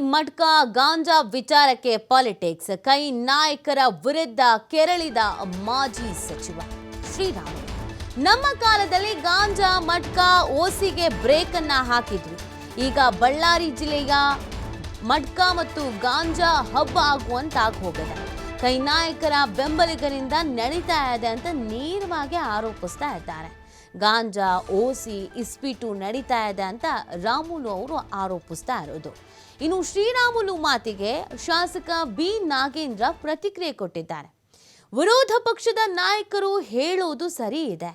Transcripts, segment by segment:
ಮಡ್ಕಾ ಗಾಂಜಾ ವಿಚಾರಕ್ಕೆ ಪಾಲಿಟಿಕ್ಸ್ ಕೈ ನಾಯಕರ ವಿರುದ್ಧ ಕೆರಳಿದ ಮಾಜಿ ಸಚಿವ ಶ್ರೀರಾಮ. ನಮ್ಮ ಕಾಲದಲ್ಲಿ ಗಾಂಜಾ, ಮಡ್ಕಾ, ಓಸಿಗೆ ಬ್ರೇಕ್ ಅನ್ನ ಹಾಕಿದ್ವಿ. ಈಗ ಬಳ್ಳಾರಿ ಜಿಲ್ಲೆಯ ಮಡ್ಕಾ ಮತ್ತು ಗಾಂಜಾ ಹಬ್ಬ ಆಗುವಂತಾಗಿ ಹೋಗಿದೆ. ಕೈ ನಾಯಕರ ಬೆಂಬಲಿಗರಿಂದ ನಡೀತಾ ಇದೆ ಅಂತ ನೇರವಾಗಿ ಆರೋಪಿಸ್ತಾ ಇದ್ದಾರೆ. ಗಾಂಜಾ, ಓಸಿ, ಇಸ್ಪೀಟು ನಡೀತಾ ಇದೆ ಅಂತ ರಾಮುಲು ಅವರು ಆರೋಪಿಸ್ತಾ ಇರೋದು. ಇನ್ನು ಶ್ರೀರಾಮುಲು ಮಾತಿಗೆ ಶಾಸಕ ಬಿ ನಾಗೇಂದ್ರ ಪ್ರತಿಕ್ರಿಯೆ ಕೊಟ್ಟಿದ್ದಾರೆ. ವಿರೋಧ ಪಕ್ಷದ ನಾಯಕರು ಹೇಳೋದು ಸರಿ ಇದೆ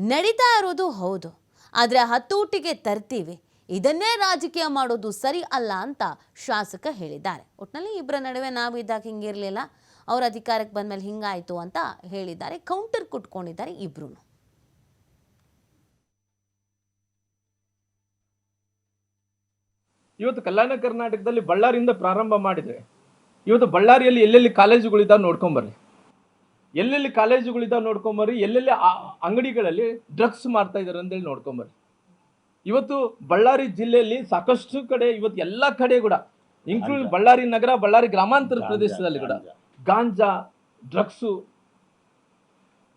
ನಡೀತಾ ಇರೋದು ಹೌದು. ಆದರೆ ಹತೋಟಿಗೆ ತರ್ತೀವಿ. ಇದನ್ನೇ ರಾಜಕೀಯ ಮಾಡೋದು ಸರಿ ಅಲ್ಲ ಅಂತ ಶಾಸಕ ಹೇಳಿದ್ದಾರೆ. ಒಟ್ಟಿನಲ್ಲಿ ಇಬ್ಬರ ನಡುವೆ ನಾವು ಇದ್ದಾಗ ಹಿಂಗಿರಲಿಲ್ಲ. ಅವ್ರ ಅಧಿಕಾರಕ್ಕೆ ಬಂದ್ಮೇಲೆ ಹಿಂಗಾಯಿತು ಅಂತ ಹೇಳಿದ್ದಾರೆ. ಕೌಂಟರ್ ಕೊಟ್ಕೊಂಡಿದ್ದಾರೆ ಇಬ್ರು ಇವತ್ತು ಕಲ್ಯಾಣ ಕರ್ನಾಟಕದಲ್ಲಿ ಬಳ್ಳಾರಿಯಿಂದ ಪ್ರಾರಂಭ ಮಾಡಿದ್ರೆ ಇವತ್ತು ಬಳ್ಳಾರಿಯಲ್ಲಿ ಎಲ್ಲೆಲ್ಲಿ ಕಾಲೇಜುಗಳಿದ್ದಾವೆ ನೋಡ್ಕೊಂಬರ್ರಿ ಎಲ್ಲೆಲ್ಲಿ ಕಾಲೇಜುಗಳಿದ್ದಾವೆ ನೋಡ್ಕೊಂಬರ್ರಿ ಎಲ್ಲೆಲ್ಲಿ ಅಂಗಡಿಗಳಲ್ಲಿ ಡ್ರಗ್ಸ್ ಮಾಡ್ತಾ ಇದ್ದಾರೆ ಅಂತೇಳಿ ನೋಡ್ಕೊಂಬರ್ರಿ ಇವತ್ತು ಬಳ್ಳಾರಿ ಜಿಲ್ಲೆಯಲ್ಲಿ ಸಾಕಷ್ಟು ಕಡೆ ಇವತ್ತು ಎಲ್ಲ ಕಡೆ ಕೂಡ ಇನ್ಕ್ಲೂಡಿಂಗ್ ಬಳ್ಳಾರಿ ನಗರ ಬಳ್ಳಾರಿ ಗ್ರಾಮಾಂತರ ಪ್ರದೇಶದಲ್ಲಿ ಕೂಡ ಗಾಂಜಾ. ಡ್ರಗ್ಸು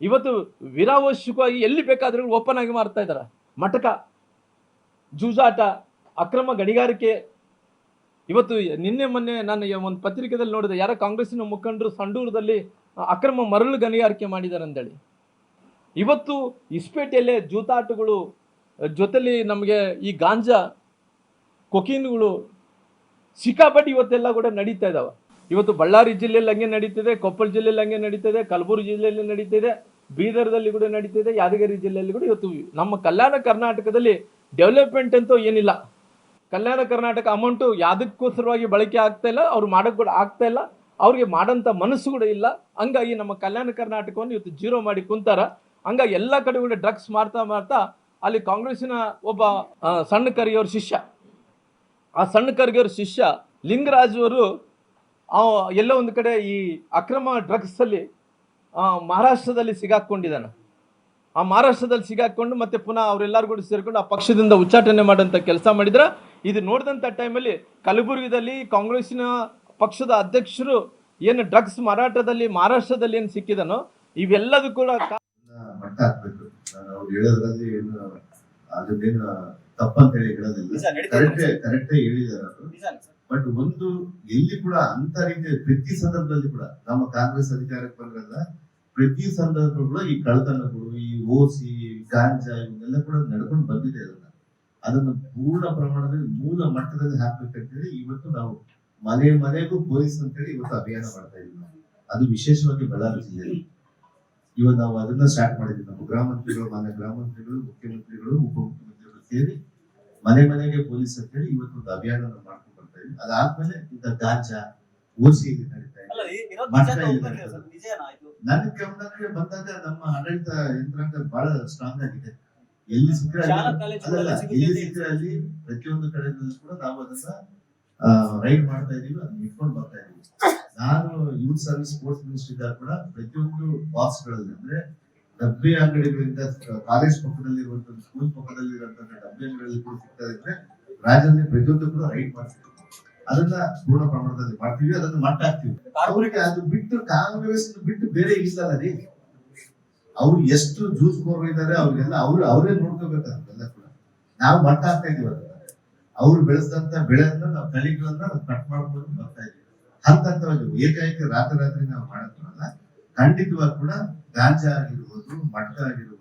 ಇವತ್ತು ವಿರಾವಶ್ಯಕವಾಗಿ ಎಲ್ಲಿ ಬೇಕಾದ್ರೂ ಓಪನ್ ಆಗಿ ಮಾಡ್ತಾ ಇದ್ದಾರೆ ಮಟಕ ಜೂಜಾಟ ಅಕ್ರಮ ಗಣಿಗಾರಿಕೆ. ಇವತ್ತು ನಿನ್ನೆ ಮೊನ್ನೆ ನಾನು ಒಂದು ಪತ್ರಿಕೆದಲ್ಲಿ ನೋಡಿದೆ, ಯಾರೋ ಕಾಂಗ್ರೆಸ್ಸಿನ ಮುಖಂಡರು ಸಂಡೂರದಲ್ಲಿ ಅಕ್ರಮ ಮರಳು ಗಣಿಗಾರಿಕೆ ಮಾಡಿದ್ದಾರೆ ಅಂತೇಳಿ ಇವತ್ತು ಇಸ್ಪೇಟೆಯಲ್ಲೇ ಜೂತಾಟಗಳು, ಜೊತೆಲಿ ನಮಗೆ ಈ ಗಾಂಜಾ, ಕೊಕೀನ್ಗಳು ಸಿಕ್ಕಾಪಟ್ಟಿ ಇವತ್ತೆಲ್ಲ ಕೂಡ ನಡೀತಾ ಇದ್ದಾವೆ ಇವತ್ತು ಬಳ್ಳಾರಿ ಜಿಲ್ಲೆಯಲ್ಲಿ ಹಂಗೆ ನಡೀತಿದೆ, ಕೊಪ್ಪಳ ಜಿಲ್ಲೆಯಲ್ಲಿ ಹಂಗೆ ನಡೀತಿದೆ, ಕಲಬುರಗಿ ಜಿಲ್ಲೆಯಲ್ಲಿ ನಡೀತಿದೆ, ಬೀದರ್ದಲ್ಲಿ ಕೂಡ ನಡೀತಿದೆ, ಯಾದಗಿರಿ ಜಿಲ್ಲೆಯಲ್ಲಿ ಕೂಡ ಇವತ್ತು ನಮ್ಮ ಕಲ್ಯಾಣ ಕರ್ನಾಟಕದಲ್ಲಿ ಡೆವಲಪ್ಮೆಂಟ್ ಅಂತೂ ಏನಿಲ್ಲ. ಕಲ್ಯಾಣ ಕರ್ನಾಟಕ ಅಮೌಂಟು ಯಾವುದಕ್ಕೋಸ್ಕರವಾಗಿ ಬಳಕೆ ಆಗ್ತಾ ಇಲ್ಲ, ಅವ್ರು ಮಾಡೋಕ್ಕೆ ಕೂಡ ಆಗ್ತಾ ಇಲ್ಲ. ಅವ್ರಿಗೆ ಮಾಡೋಂಥ ಮನಸ್ಸು ಕೂಡ ಇಲ್ಲ. ಹಂಗಾಗಿ ನಮ್ಮ ಕಲ್ಯಾಣ ಕರ್ನಾಟಕವನ್ನು ಇವತ್ತು ಜೀರೋ ಮಾಡಿ ಕುಂತಾರ. ಹಂಗಾಗಿ ಎಲ್ಲ ಕಡೆ ಕೂಡ ಡ್ರಗ್ಸ್ ಮಾರ್ತಾ ಮಾಡ್ತಾ ಅಲ್ಲಿ ಕಾಂಗ್ರೆಸ್ಸಿನ ಒಬ್ಬ ಸಣ್ಣ ಕರಿಯವ್ರ ಶಿಷ್ಯ. ಆ ಸಣ್ಣ ಕರಿಗೆಯವ್ರ ಶಿಷ್ಯ ಲಿಂಗರಾಜ್ ಅವರು ಎಲ್ಲ ಎಲ್ಲೋ ಒಂದು ಕಡೆ ಈ ಅಕ್ರಮ ಡ್ರಗ್ಸಲ್ಲಿ ಮಹಾರಾಷ್ಟ್ರದಲ್ಲಿ ಸಿಗಾಕೊಂಡಿದ್ದಾನೆ. ಆ ಮಹಾರಾಷ್ಟ್ರದಲ್ಲಿ ಸಿಗಾಕೊಂಡು ಮತ್ತೆ ಪುನಃ ಅವರೆಲ್ಲರೂ ಕೂಡ ಸೇರಿಕೊಂಡು ಆ ಪಕ್ಷದಿಂದ ಉಚ್ಚಾಟನೆ ಮಾಡೋಂಥ ಕೆಲಸ ಮಾಡಿದ್ರ. ಇದು ನೋಡಿದಂಥ ಟೈಮಲ್ಲಿ ಕಲಬುರಗಿದಲ್ಲಿ ಕಾಂಗ್ರೆಸ್ಸಿನ ಪಕ್ಷದ ಅಧ್ಯಕ್ಷರು ಏನು ಡ್ರಗ್ಸ್ ಮಾರಾಟದಲ್ಲಿ ಮಹಾರಾಷ್ಟ್ರದಲ್ಲಿ ಏನು ಸಿಕ್ಕಿದನೋ ಇವೆಲ್ಲದೂ ಕೂಡ ಮಟ್ಟ ಹಾಕ್ಬೇಕು. ನಾನು ಅವ್ರು ಹೇಳೋದ್ರಲ್ಲಿ ಏನು ಅದನ್ನೇನು ತಪ್ಪಂತ ಹೇಳಿ ಹೇಳೋದಿಲ್ಲ. Correct correct. ಬಟ್ ಒಂದು ಎಲ್ಲಿ ಕೂಡ ಅಂತ ರೀತಿಯ ಪ್ರತಿ ಸಂದರ್ಭದಲ್ಲಿ ಕೂಡ ನಮ್ಮ ಕಾಂಗ್ರೆಸ್ ಅಧಿಕಾರಕ್ಕೆ ಬಂದ್ರಲ್ಲ ಪ್ರತಿ ಸಂದರ್ಭಗಳು ಈ ಕಳ್ಳತನಗಳು ಈ ಓಸಿ ಗಾಂಜಾ ಇವನ್ನೆಲ್ಲ ಕೂಡ ನಡ್ಕೊಂಡು ಬಂದಿದೆ ಅದನ್ನ. ಅದನ್ನು ಪೂರ್ಣ ಪ್ರಮಾಣದಲ್ಲಿ ಮೂಲ ಮಟ್ಟದಲ್ಲಿ ಹಾಕ್ಬೇಕಂತೇಳಿ ಇವತ್ತು ನಾವು ಮನೆ ಮನೆಗೂ ಪೊಲೀಸ್ ಅಂತೇಳಿ ಇವತ್ತು ಅಭಿಯಾನ ಮಾಡ್ತಾ ಇದೀವಿ ನಾವು. ಅದು ವಿಶೇಷವಾಗಿ ಬಳ್ಳಾರಿ ಜಿಲ್ಲೆಯಲ್ಲಿ. ಇವತ್ತು ನಾವು ಅದನ್ನ ಸ್ಟಾರ್ಟ್ ಮಾಡಿದ್ವಿ. ನಮ್ಮ ಗ್ರಾಮಂತ್ರಿಗಳು ಮಂತ್ರಿಗಳು ಮಾನ್ಯ ಮುಖ್ಯಮಂತ್ರಿಗಳು ಮಂತ್ರಿಗಳು ಮುಖ್ಯಮಂತ್ರಿಗಳು ಉಪಮುಖ್ಯಮಂತ್ರಿಗಳು ಸೇರಿ ಮನೆ ಮನೆಗೆ ಪೊಲೀಸ್ ಅಂತೇಳಿ ಇವತ್ತು ಒಂದು ಅಭಿಯಾನ ಮಾಡ್ಕೊಂಡು ಬರ್ತಾ ಇದೀವಿ ಅದಾದ್ಮೇಲೆ ಇಂತ ಗಾಜಾ ಓಸಿ ನಡೀತಾ ಇದು? ನನ್ನ ಗಮನಕ್ಕೆ ಬಂದಾಗ ನಮ್ಮ ಆಡಳಿತ ಯಂತ್ರಾಂಗ ಬಹಳ ಸ್ಟ್ರಾಂಗ್ ಆಗಿದೆ. ಎಲ್ಲಿ ಸಿಕ್ಕರೆ ಎಲ್ಲಿ ಸಿಕ್ಕರೆ ಅಲ್ಲಿ ಪ್ರತಿಯೊಂದು ಕಡೆ ಕೂಡ ನಾವು ಅದನ್ನ ರೈಡ್ ಮಾಡ್ತಾ ಇದೀವಿ ಅದನ್ನ ಇಟ್ಕೊಂಡು ಬರ್ತಾ ಇದೀವಿ. ನಾನು ಯೂತ್ ಸರ್ವಿಸ್ ಸ್ಪೋರ್ಟ್ಸ್ ಮಿನಿಸ್ಟರ್ ಇದ್ದಾಗ ಕೂಡ ಪ್ರತಿಯೊಂದು ಬಾಕ್ಸ್ಗಳಲ್ಲಿ ಅಂದ್ರೆ ಡಬ್ಬೆ ಅಂಗಡಿಗಳಿಂದ ಕಾಲೇಜ್ ಪಕ್ಕದಲ್ಲಿ ಇರುವಂತಹ ಸ್ಕೂಲ್ ಪಕ್ಕದಲ್ಲಿ ಇರುವಂತಹ ಡಬ್ಬೆ ಅಂಗಡಿಗಳಲ್ಲಿ ಕೂಡ ಸಿಗ್ತಾ ಇದ್ರೆ ರಾಜ್ಯದಲ್ಲಿ ಪ್ರತಿಯೊಂದು ಕೂಡ ರೈಡ್ ಮಾಡ್ತೀವಿ. ಅದನ್ನ ಪೂರ್ಣ ಪ್ರಮಾಣದಲ್ಲಿ ಮಾಡ್ತೀವಿ ಅದನ್ನ ಮಟ್ಟ ಹಾಕ್ತೀವಿ ಅದು ಬಿಟ್ಟು ಕಾಂಗ್ರೆಸ್ ಬಿಟ್ಟು ಬೇರೆ ಇಲ್ಲ ರೀ. ಅವ್ರು ಎಷ್ಟು ಜ್ಯೂಸ್ ಇದ್ದಾರೆ ಅವ್ರಿಗೆಲ್ಲ ಅವ್ರು ಅವರೇ ನೋಡ್ಕೋಬೇಕಾಗ್ತಲ್ಲ ಕೂಡ. ನಾವು ಮಟ್ಟ ಹಾಕ್ತಾ ಇದೀವಿ ಅವ್ರು ಬೆಳೆಸಿದಂತ ಬೆಳೆಯನ್ನ ನಾವು ತಳಿಗಳನ್ನ ನಾವು ಕಟ್ ಮಾಡ್ಕೊಂಡು ಬರ್ತಾ ಇದೀವಿ ಹಂತ ಹಂತವಾಗಿ ಏಕಾಏಕ ರಾತ್ರಿ ರಾತ್ರಿ ನಾವು ಮಾಡಕ್ಕಲ್ಲ ಖಂಡಿತವಾಗಿ ಕೂಡ ಗಾಂಜಾ ಆಗಿರ್ಬೋದು ಮಟ್ಟ ಆಗಿರ್ಬೋದು